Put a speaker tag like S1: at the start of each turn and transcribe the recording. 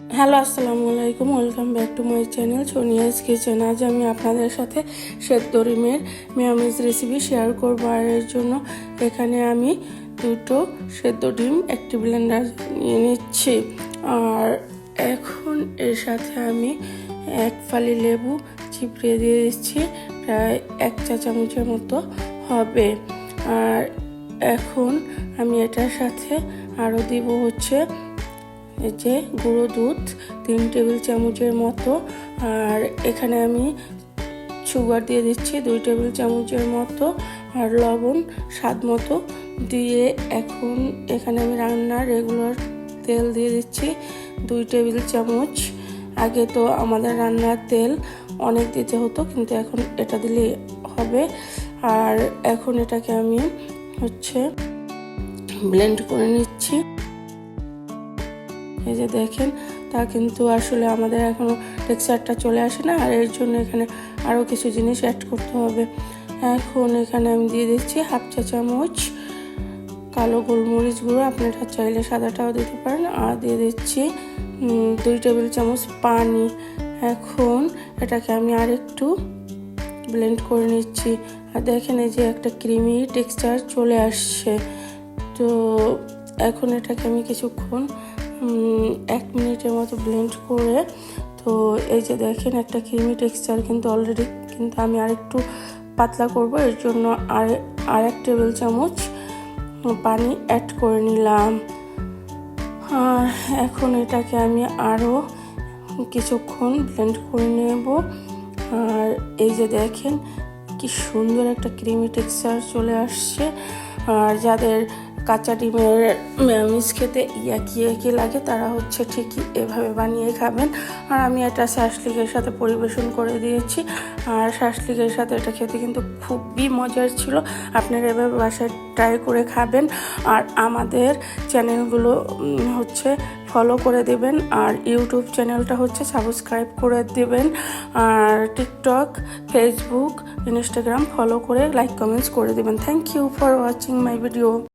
S1: Hello, আসসালামু আলাইকুম। Welcome back to my channel Sonia's kitchen আজ আমি আপনাদের সাথে সেদ্ধ ডিমের মেয়ামিজ রেসিপি শেয়ার করব। আর এর জন্য এখানে আমি দুটো সেদ্ধ ডিম, একটি ব্লেন্ডার নিয়ে নিচ্ছি। আর এখন এর সাথে আমি এক ফালি লেবু চিপড়ে দিয়ে দিচ্ছি। প্রায় এক চা চামচের মতো হবে। আর এখন আমি এটার সাথে আরও দিব হচ্ছে যে গুঁড়ো দুধ, তিন টেবিল চামচের মতো। আর এখানে আমি সুগার দিয়ে দিচ্ছি দুই টেবিল চামচের মতো। আর লবণ স্বাদ মতো দিয়ে এখন এখানে আমি রান্নার রেগুলার তেল দিয়ে দিচ্ছি দুই টেবিল চামচ। আগে তো আমাদের রান্নার তেল অনেক দিতে হতো, কিন্তু এখন এটা দিলে হবে। আর এখন এটাকে আমি হচ্ছে ব্লেন্ড করে নিচ্ছি। এই যে দেখেন, তা কিন্তু আসলে আমাদের এখনও টেক্সচারটা চলে আসে না, আর এর জন্য এখানে আরও কিছু জিনিস অ্যাড করতে হবে। এখন এখানে আমি দিয়ে দিচ্ছি হাফ চা চামচ কালো গোলমরিচ গুঁড়ো, আপনারা চাইলে সাদাটাও দিতে পারেন, আর দিয়ে দিচ্ছি দুই টেবিল চামচ পানি। এখন এটাকে আমি আরেকটু ব্লেন্ড করে নিচ্ছি। আর দেখেন এই যে একটা ক্রিমি টেক্সচার চলে আসছে। তো এখন এটাকে আমি কিছুক্ষণ এক মিনিটের মতো ব্লেন্ড করে, তো এই যে দেখেন একটা ক্রিমি টেক্সচার কিন্তু অলরেডি কিন্তু আমি আরেকটু পাতলা করব, এর জন্য আর আর এক টেবিল চামচ পানি অ্যাড করে নিলাম। এখন এটাকে আমি আরও কিছুক্ষণ ব্লেন্ড করে নেব। আর এই যে দেখেন, কি সুন্দর একটা ক্রিমি টেক্সচার চলে আসছে। আর যাদের কাঁচা ডিমের ম্যামিস খেতে ইয়াকি ইয়াকি লাগে, তারা হচ্ছে ঠিকই এভাবে বানিয়ে খাবেন। আর আমি এটা শাসলিকের সাথে পরিবেশন করে দিয়েছি। আর শাসলিকের সাথে এটা খেতে কিন্তু খুবই মজার ছিল। আপনারা এভাবে বাসায় ট্রাই করে খাবেন। আর আমাদের চ্যানেলগুলো হচ্ছে ফলো করে দেবেন। আর ইউটিউব চ্যানেলটা হচ্ছে সাবস্ক্রাইব করে দেবেন। আর টিকটক, ফেসবুক, ইনস্টাগ্রাম ফলো করে লাইক, কমেন্টস করে দেবেন। Thank you for watching my video